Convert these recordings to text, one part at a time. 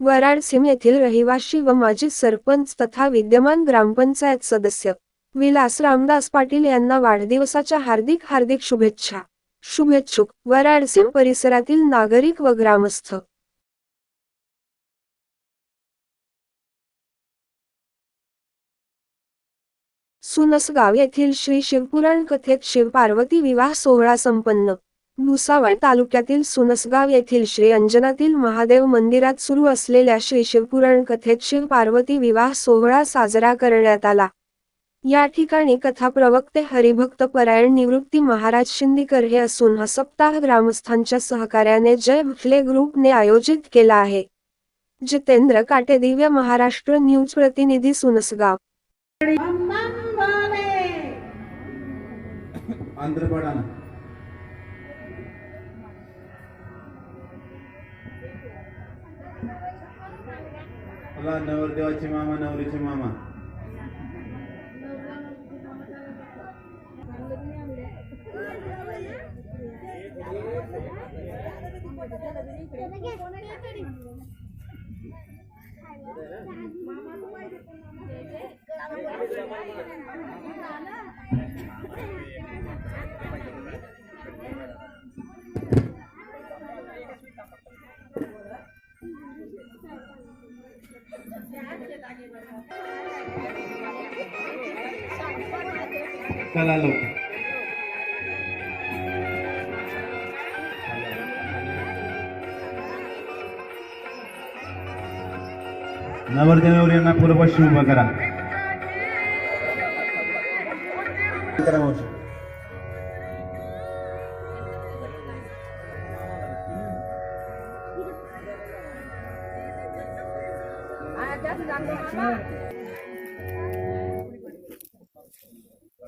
वराडसिम येथील रहिवाशी व माजी सरपंच तथा विद्यमान ग्रामपंचायत सदस्य विलास रामदास पाटील यांना वाढदिवसाच्या हार्दिक हार्दिक शुभेच्छा. शुभेच्छुक वराडसिम परिसरातील नागरिक व ग्रामस्थ. सुनसगाव येथील श्री शिवपुराण कथेत शिव पार्वती विवाह सोहळा संपन्न. भुसावळ तालुक्यातील सुनसगाव येथील श्री अंजनातील महादेव मंदिरात सुरू असलेल्या श्री शिवपुराण कथेत शिव पार्वती विवाह सोहळा साजरा करण्यात आला. या ठिकाणी कथा प्रवक्ते हरिभक्त परायण निवृत्ती महाराज शिंदीकर हे असून हा सप्ताह ग्रामस्थांच्या सहकार्याने जय भुफले ग्रुपने आयोजित केला आहे. जितेंद्र काटे दिव्य महाराष्ट्र न्यूज प्रतिनिधी सुनसगाव. आंध्रपाडाना. मला नवरदेवाचे मामा नवरीचे मामा मामा. चला लवकर. नवरदेव यांना पूर्वशी उभं करा.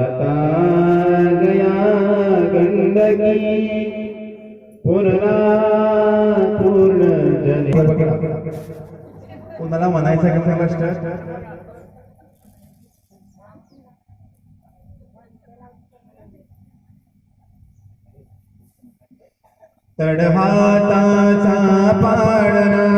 आता गया गंडकी पूर्णा पूर्ण जन कोणाला म्हणायचं कसं कष्ट? तडहाताचा पाडना